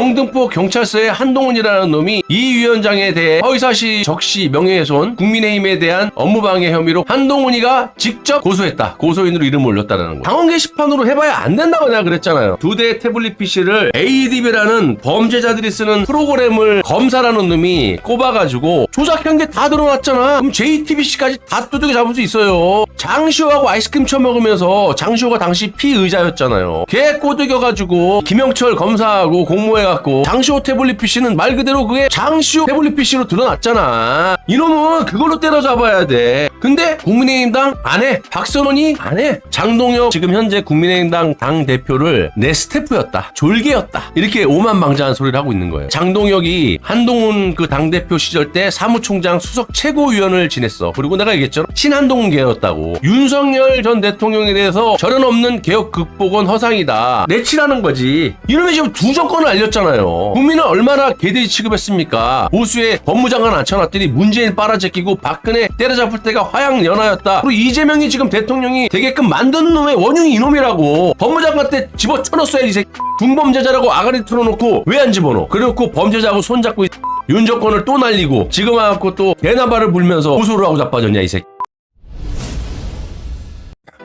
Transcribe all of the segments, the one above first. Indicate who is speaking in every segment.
Speaker 1: 영등포 경찰서의 한동훈이라는 놈이 이 위원장에 대해 허위사실 적시 명예훼손 국민의힘에 대한 업무방해 혐의로 한동훈이가 직접 고소했다. 고소인으로 이름을 올렸다는 거. 당원 게시판으로 해봐야 안 된다고 내가 그랬잖아요. 두 대의 태블릿 PC를 ADB라는 범죄자들이 쓰는 프로그램을 검사라는 놈이 꼽아가지고 조작한 게 다 드러났잖아. 그럼 JTBC까지 다 두들겨 잡을 수 있어요. 장시호하고 아이스크림 처먹으면서 장시호가 당시 피의자였잖아요. 걔 꼬드겨가지고 김영철 검사하고 공모 해갖고 장시호 태블릿 PC는 말 그대로 그게 장시호 태블릿 PC로 드러났잖아. 이놈은 그걸로 때려잡아야 돼. 근데 국민의힘당 안 해. 박선원이 안 해. 장동혁 지금 현재 국민의힘당 당 대표를 내 스태프였다. 졸개였다. 이렇게 오만방자한 소리를 하고 있는 거예요. 장동혁이 한동훈 그 당 대표 시절 때 사무총장 수석 최고위원을 지냈어. 그리고 내가 얘기했죠. 신한동훈계였다고. 윤석열 전 대통령에 대해서 절연 없는 개혁 극복은 허상이다. 내치라는 거지. 이놈이 지금 두 정권을 알렸잖아요. 국민은 얼마나 개돼지 취급했습니까? 보수에 법무장관 앉혀놨더니 문재인 빨아제끼고 박근혜 때려잡을 때가 화양연화였다. 그리고 이재명이 지금 대통령이 되게끔 만드는 놈의 원흉이 이놈이라고. 법무장관 때 집어 쳐넣었어야지. 이 새끼. 중범죄자라고 아가리 틀어놓고 왜 안 집어넣어? 그래놓고 범죄자하고 손잡고 이 윤 정권을 또 날리고 지금 와갖고 또 개나발을 불면서 고소를 하고 자빠졌냐 이 새끼.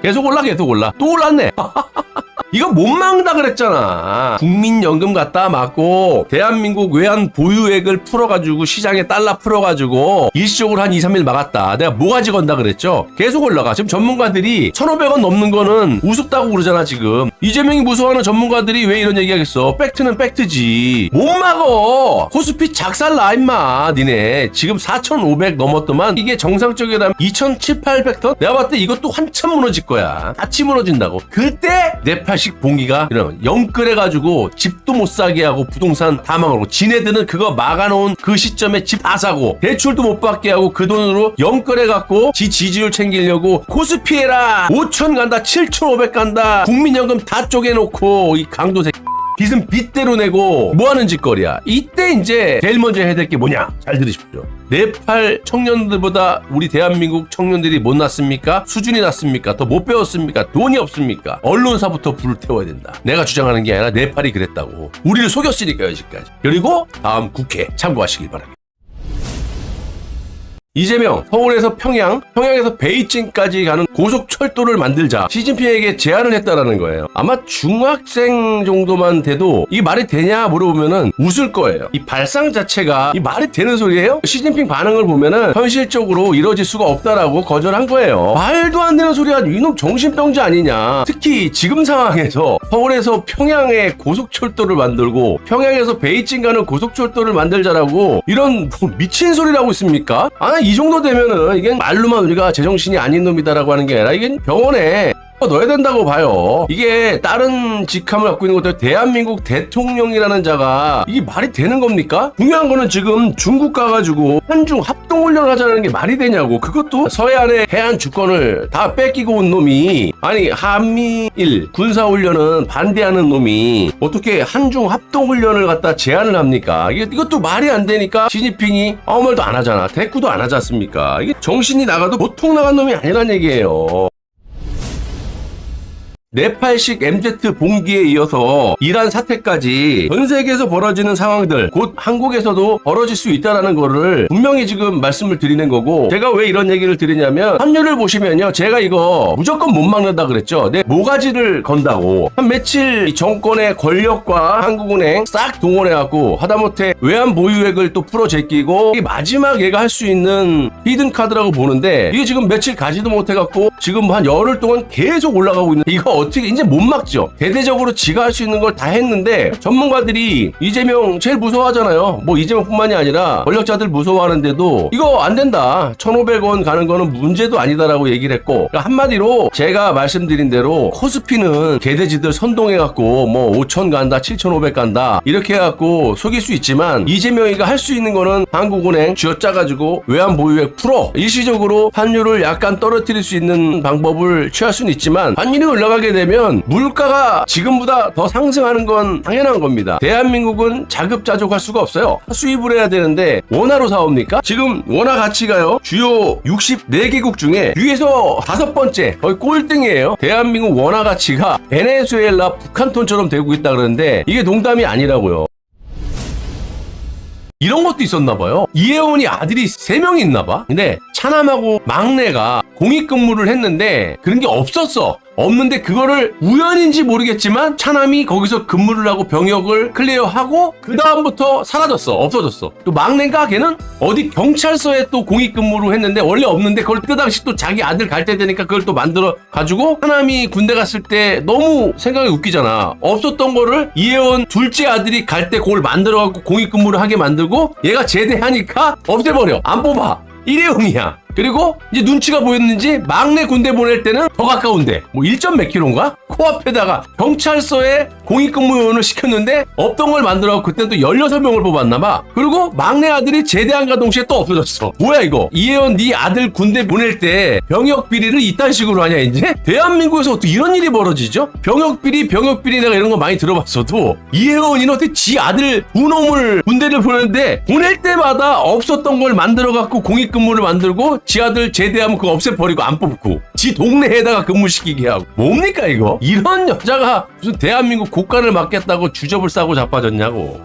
Speaker 1: 계속 올라 계속 올라 또 올랐네 이거 못 막는다 그랬잖아. 국민연금 갖다 맞고 대한민국 외환 보유액을 풀어가지고 시장에 달러 풀어가지고 일시적으로 한 2, 3일 막았다. 내가 뭐가지 건다 그랬죠? 계속 올라가. 지금 전문가들이 1500원 넘는 거는 우습다고 그러잖아 지금. 이재명이 무서워하는 전문가들이 왜 이런 얘기하겠어? 팩트는 팩트지. 못 막어. 코스피 작살나 임마. 니네. 지금 4500 넘었더만 이게 정상적이라면 2700, 800턴 내가 봤을 때 이것도 한참 무너질 거야. 같이 무너진다고. 그때 네팔 식 봉기가 이런 영끌해가지고 집도 못 사게 하고 부동산 다 망하고 지네들은 그거 막아놓은 그 시점에 집 다 사고 대출도 못 받게 하고 그 돈으로 영끌해갖고 지 지지율 챙기려고 코스피 해라. 5천 간다 7,500 간다. 국민연금 다 쪼개놓고 이 강도 새 빚은 빚대로 내고 뭐 하는 짓거리야. 이때 이제 제일 먼저 해야 될 게 뭐냐? 잘 들으십시오. 네팔 청년들보다 우리 대한민국 청년들이 못 났습니까? 수준이 낮습니까? 더 못 배웠습니까? 돈이 없습니까? 언론사부터 불을 태워야 된다. 내가 주장하는 게 아니라 네팔이 그랬다고. 우리를 속였으니까 여지까지. 그리고 다음 국회 참고하시길 바랍니다. 이재명 서울에서 평양, 평양에서 베이징까지 가는 고속철도를 만들자 시진핑에게 제안을 했다라는 거예요. 아마 중학생 정도만 돼도 이 말이 되냐 물어보면은 웃을 거예요. 이 발상 자체가 이 말이 되는 소리예요? 시진핑 반응을 보면은 현실적으로 이뤄질 수가 없다라고 거절한 거예요. 말도 안 되는 소리야. 이놈 정신병자 아니냐. 특히 지금 상황에서 서울에서 평양에 고속철도를 만들고 평양에서 베이징 가는 고속철도를 만들자라고 이런 뭐 미친 소리라고 있습니까? 아, 이 정도 되면은 이게 말로만 우리가 제정신이 아닌 놈이다라고 하는 게 아니라 이게 병원에 넣어야 된다고 봐요. 이게 다른 직함을 갖고 있는 것도 대한민국 대통령이라는 자가 이게 말이 되는 겁니까? 중요한 거는 지금 중국 가가지고 한중 합동훈련을 하자는 게 말이 되냐고. 그것도 서해안의 해안 주권을 다 뺏기고 온 놈이 아니 한미일 군사훈련은 반대하는 놈이 어떻게 한중 합동훈련을 갖다 제안을 합니까? 이게 이것도 말이 안 되니까 시진핑이 아무 말도 안 하잖아. 대꾸도 안 하지 않습니까? 이게 정신이 나가도 보통 나간 놈이 아니란 얘기예요. 네팔식 MZ 봉기에 이어서 이란 사태까지 전 세계에서 벌어지는 상황들 곧 한국에서도 벌어질 수 있다라는 거를 분명히 지금 말씀을 드리는 거고 제가 왜 이런 얘기를 드리냐면 환율을 보시면요 제가 이거 무조건 못 막는다 그랬죠. 내 모가지를 건다고. 한 며칠 이 정권의 권력과 한국은행 싹 동원해갖고 하다못해 외환 보유액을 또 풀어 제끼고 이 마지막 얘가 할 수 있는 히든 카드라고 보는데 이게 지금 며칠 가지도 못해갖고 지금 한 열흘 동안 계속 올라가고 있는 이거 어떻게 이제 못 막죠. 대대적으로 지가 할 수 있는 걸 다 했는데 전문가들이 이재명 제일 무서워하잖아요. 뭐 이재명뿐만이 아니라 권력자들 무서워하는데도 이거 안 된다. 1,500원 가는 거는 문제도 아니다라고 얘기를 했고 그러니까 한마디로 제가 말씀드린 대로 코스피는 개돼지들 선동해갖고 뭐5,000 간다, 7,500 간다 이렇게 해갖고 속일 수 있지만 이재명이가 할 수 있는 거는 한국은행 쥐어짜가지고 외환 보유액 풀어 일시적으로 환율을 약간 떨어뜨릴 수 있는 방법을 취할 수는 있지만 환율이 올라가게 되면 물가가 지금보다 더 상승하는 건 당연한 겁니다. 대한민국은 자급자족할 수가 없어요. 수입을 해야 되는데 원화로 사옵니까? 지금 원화 가치가요 주요 64개국 중에 위에서 다섯 번째 거의 꼴등이에요. 대한민국 원화 가치가 베네수엘라 북한 돈처럼 되고 있다 그러는데 이게 농담이 아니라고요. 이런 것도 있었나 봐요. 이혜원이 아들이 세명이 있나 봐. 근데 차남하고 막내가 공익근무를 했는데 그런 게 없었어. 없는데 그거를 우연인지 모르겠지만 차남이 거기서 근무를 하고 병역을 클리어하고 그 다음부터 사라졌어. 없어졌어. 또 막내가 걔는 어디 경찰서에 또 공익근무를 했는데 원래 없는데 그걸 그 당시 또 자기 아들 갈 때 되니까 그걸 또 만들어 가지고 차남이 군대 갔을 때 너무 생각이 웃기잖아. 없었던 거를 이혜원 둘째 아들이 갈 때 그걸 만들어 갖고 공익근무를 하게 만들고 얘가 제대하니까 없애버려. 안 뽑아. 일회용이야. 그리고 이제 눈치가 보였는지 막내 군대 보낼 때는 더 가까운데 뭐 1점 몇 킬로인가? 코앞에다가 경찰서에 공익근무요원을 시켰는데 없던 걸 만들어갖고 그때는 또 16명을 뽑았나봐 그리고 막내 아들이 제대한과 동시에 또 없어졌어 뭐야 이거 이혜원 네 아들 군대 보낼 때 병역 비리를 이딴 식으로 하냐 이제? 대한민국에서 어떻게 이런 일이 벌어지죠? 병역 비리 병역 비리 내가 이런 거 많이 들어봤어도 이혜원이는 어떻게 지 아들 두 놈을 군대를 보내는데 보낼 때마다 없었던 걸 만들어갖고 공익근무를 만들고 지 아들 제대하면 그거 없애버리고 안 뽑고 지 동네에다가 근무시키게 하고 뭡니까 이거? 이런 여자가 무슨 대한민국 국가를 맡겠다고 주접을 싸고 자빠졌냐고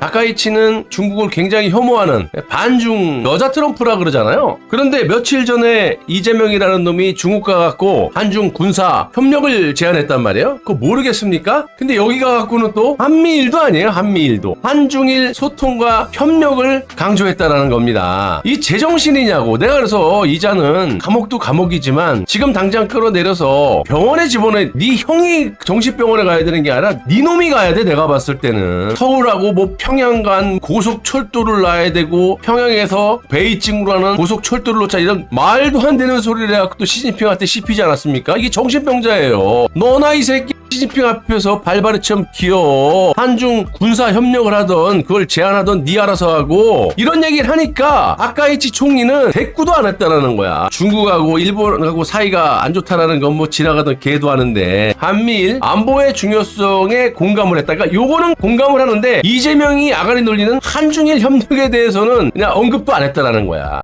Speaker 1: 다카이치는 중국을 굉장히 혐오하는 반중 여자 트럼프라 그러잖아요. 그런데 며칠 전에 이재명이라는 놈이 중국 가갖고 한중 군사 협력을 제안했단 말이에요. 그거 모르겠습니까? 근데 여기 가 갖고는 또 한미일도 아니에요. 한미일도 한중일 소통과 협력을 강조했다라는 겁니다. 이 제정신이냐고. 내가 그래서 이자는 감옥도 감옥이지만 지금 당장 끌어내려서 병원에 집어넣어. 네 형이 정신병원에 가야 되는 게 아니라 네 놈이 가야 돼. 내가 봤을 때는 서울하고 뭐 평 양간 고속철도를 놔야 되고 평양에서 베이징으로 하는 고속철도를 놓자 이런 말도 안 되는 소리를 해갖고 또 시진핑한테 씹히지 않았습니까? 이게 정신병자예요. 너나 이 새끼 시진핑 앞에서 발바르처럼 기어 한중 군사 협력을 하던 그걸 제안하던 니 알아서 하고 이런 얘기를 하니까 아까이치 총리는 대꾸도 안 했다라는 거야 중국하고 일본하고 사이가 안 좋다라는 건 뭐 지나가던 개도 하는데 한미일 안보의 중요성에 공감을 했다 그러니까 요거는 공감을 하는데 이재명이 아가리 놀리는 한중일 협력에 대해서는 그냥 언급도 안 했다라는 거야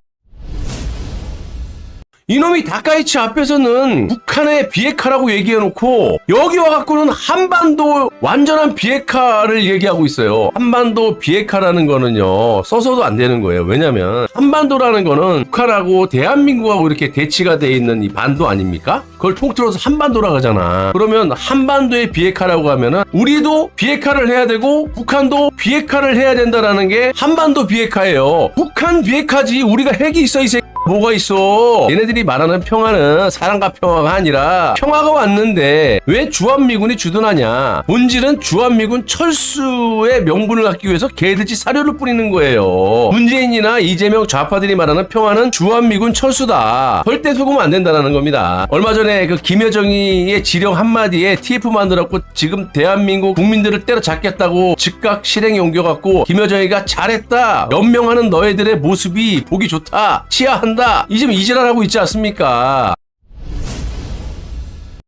Speaker 1: 이놈이 다카이치 앞에서는 북한의 비핵화라고 얘기해놓고 여기 와갖고는 한반도 완전한 비핵화를 얘기하고 있어요. 한반도 비핵화라는 거는요 써서도 안 되는 거예요. 왜냐면 한반도라는 거는 북한하고 대한민국하고 이렇게 대치가 돼 있는 이 반도 아닙니까? 그걸 통틀어서 한반도라고 하잖아. 그러면 한반도의 비핵화라고 하면은 우리도 비핵화를 해야 되고 북한도 비핵화를 해야 된다라는 게 한반도 비핵화예요. 북한 비핵화지 우리가 핵이 있어 이 새끼. 뭐가 있어? 얘네들이 말하는 평화는 사랑과 평화가 아니라 평화가 왔는데 왜 주한미군이 주둔하냐? 본질은 주한미군 철수의 명분을 갖기 위해서 개듯이 사료를 뿌리는 거예요. 문재인이나 이재명 좌파들이 말하는 평화는 주한미군 철수다. 절대 속으면 안 된다는 겁니다. 얼마 전에 그 김여정이의 지령 한마디에 TF 만들었고 지금 대한민국 국민들을 때려잡겠다고 즉각 실행에 옮겨갖고 김여정이가 잘했다. 연명하는 너희들의 모습이 보기 좋다. 치하한다. 이 지금 이지랄하고 있지 않습니까?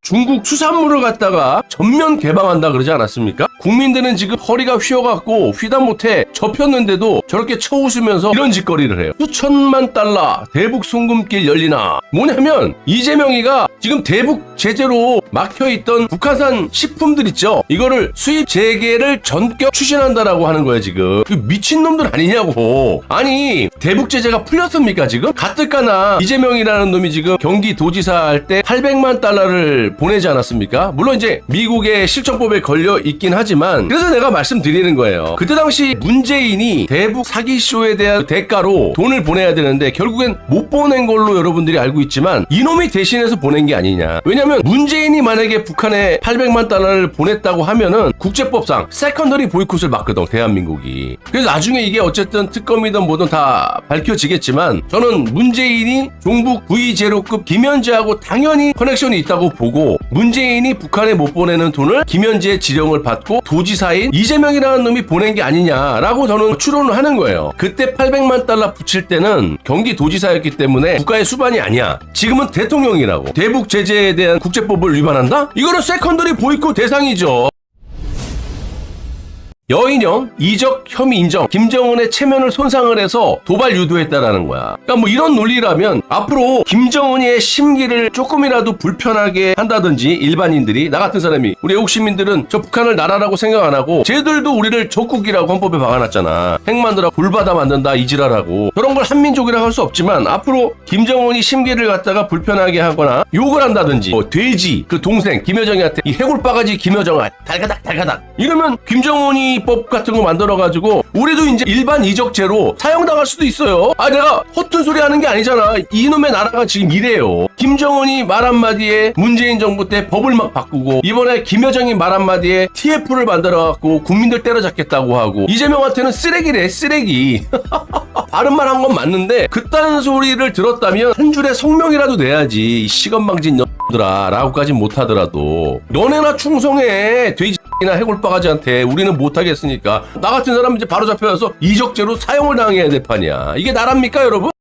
Speaker 1: 중국 수산물을 갖다가 전면 개방한다 그러지 않았습니까? 국민들은 지금 허리가 휘어갖고 휘다 못해 접혔는데도 저렇게 쳐웃으면서 이런 짓거리를 해요. 수천만 달러 대북 송금길 열리나 뭐냐면 이재명이가 지금 대북 제재로 막혀있던 북한산 식품들 있죠. 이거를 수입 재개를 전격 추진한다라고 하는 거예요 지금. 이 미친놈들 아니냐고. 아니 대북 제재가 풀렸습니까 지금? 가뜩가나 이재명이라는 놈이 지금 경기 도지사 할 때 800만 달러를 보내지 않았습니까? 물론 이제 미국의 실정법에 걸려 있긴 하지만 그래서 내가 말씀드리는 거예요. 그때 당시 문재인이 대북 사기쇼에 대한 대가로 돈을 보내야 되는데 결국엔 못 보낸 걸로 여러분들이 알고 있지만 이놈이 대신해서 보낸 게 아니냐. 왜냐면 문재인이 만약에 북한에 800만 달러를 보냈다고 하면은 국제법상 세컨더리 보이콧을 막거든 대한민국이. 그래서 나중에 이게 어쨌든 특검이든 뭐든 다 밝혀지겠지만 저는 문재인이 종북 V0급 김현재하고 당연히 커넥션이 있다고 보고 문재인이 북한에 못 보내는 돈을 김현재의 지령을 받고 도지사인 이재명이라는 놈이 보낸 게 아니냐라고 저는 추론을 하는 거예요. 그때 800만 달러 붙일 때는 경기 도지사였기 때문에 국가의 수반이 아니야. 지금은 대통령이라고. 대북 제재에 대한 국제법을 위반한다? 이거는 세컨더리 보이콧 대상이죠. 여인형 이적 혐의 인정 김정은의 체면을 손상을 해서 도발 유도했다라는 거야. 그러니까 뭐 이런 논리라면 앞으로 김정은의 심기를 조금이라도 불편하게 한다든지 일반인들이 나 같은 사람이 우리 애국 시민들은 저 북한을 나라라고 생각 안 하고 쟤들도 우리를 적국이라고 헌법에 박아놨잖아. 핵 만들어 불바다 만든다 이지라라고 그런 걸 한민족이라고 할 수 없지만 앞으로 김정은이 심기를 갖다가 불편하게 하거나 욕을 한다든지 뭐 돼지 그 동생 김여정이한테 이 해골 바가지 김여정아 달가닥 달가닥 이러면 김정은이 법 같은 거 만들어 가지고 우리도 이제 일반 이적죄로 사용당할 수도 있어요. 아 내가 허튼 소리 하는 게 아니잖아. 이놈의 나라가 지금 이래요. 김정은이 말 한마디에 문재인 정부 때 법을 막 바꾸고 이번에 김여정이 말 한마디에 TF를 만들어 갖고 국민들 때려잡겠다고 하고 이재명한테는 쓰레기래 쓰레기. 바른 말 한 건 맞는데 그딴 소리를 들었다면 한 줄의 성명이라도 내야지 이 시건방진 녀 들아 라고까지 못하더라도 너네나 충성해 돼지나 해골바가지한테 우리는 못하겠으니까 나 같은 사람은 이제 바로 잡혀가서 이적죄로 사용을 당해야 될 판이야 이게 나랍니까 여러분?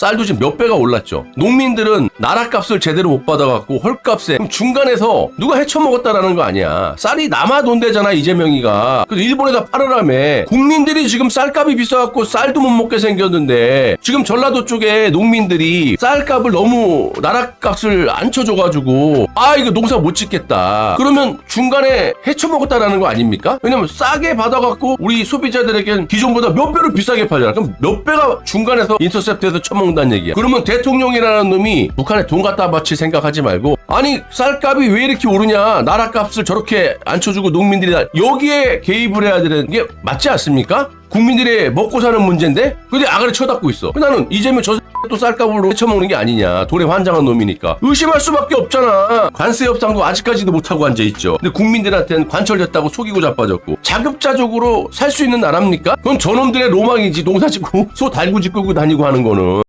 Speaker 1: 쌀도 지금 몇 배가 올랐죠. 농민들은 나라값을 제대로 못 받아갖고 헐값에 그럼 중간에서 누가 헤쳐먹었다라는 거 아니야. 쌀이 남아 돈대잖아 이재명이가. 그래서 일본에다 팔으라며. 국민들이 지금 쌀값이 비싸갖고 쌀도 못 먹게 생겼는데 지금 전라도 쪽에 농민들이 쌀값을 너무 나라값을 안 쳐줘가지고 아 이거 농사 못 짓겠다. 그러면 중간에 헤쳐먹었다라는 거 아닙니까? 왜냐면 싸게 받아갖고 우리 소비자들에겐 기존보다 몇 배로 비싸게 팔잖아. 그럼 몇 배가 중간에서 인터셉트에서 처먹는 다는 얘기야. 그러면 대통령이라는 놈이 북한에 돈 갖다 바칠 생각하지 말고 아니 쌀값이 왜 이렇게 오르냐? 나라값을 저렇게 안 쳐주고 농민들이 다 여기에 개입을 해야 되는 게 맞지 않습니까? 국민들의 먹고 사는 문제인데? 근데 아가리 쳐닫고 있어. 나는 이재명 저 또 쌀값으로 헤쳐먹는 게 아니냐. 돌에 환장한 놈이니까. 의심할 수밖에 없잖아. 관세 협상도 아직까지도 못하고 앉아있죠. 근데 국민들한테는 관철됐다고 속이고 자빠졌고. 자급자족으로 살 수 있는 나라입니까? 그건 저놈들의 로망이지. 농사 짓고 소 달구지 끌고 다니고 하는 거는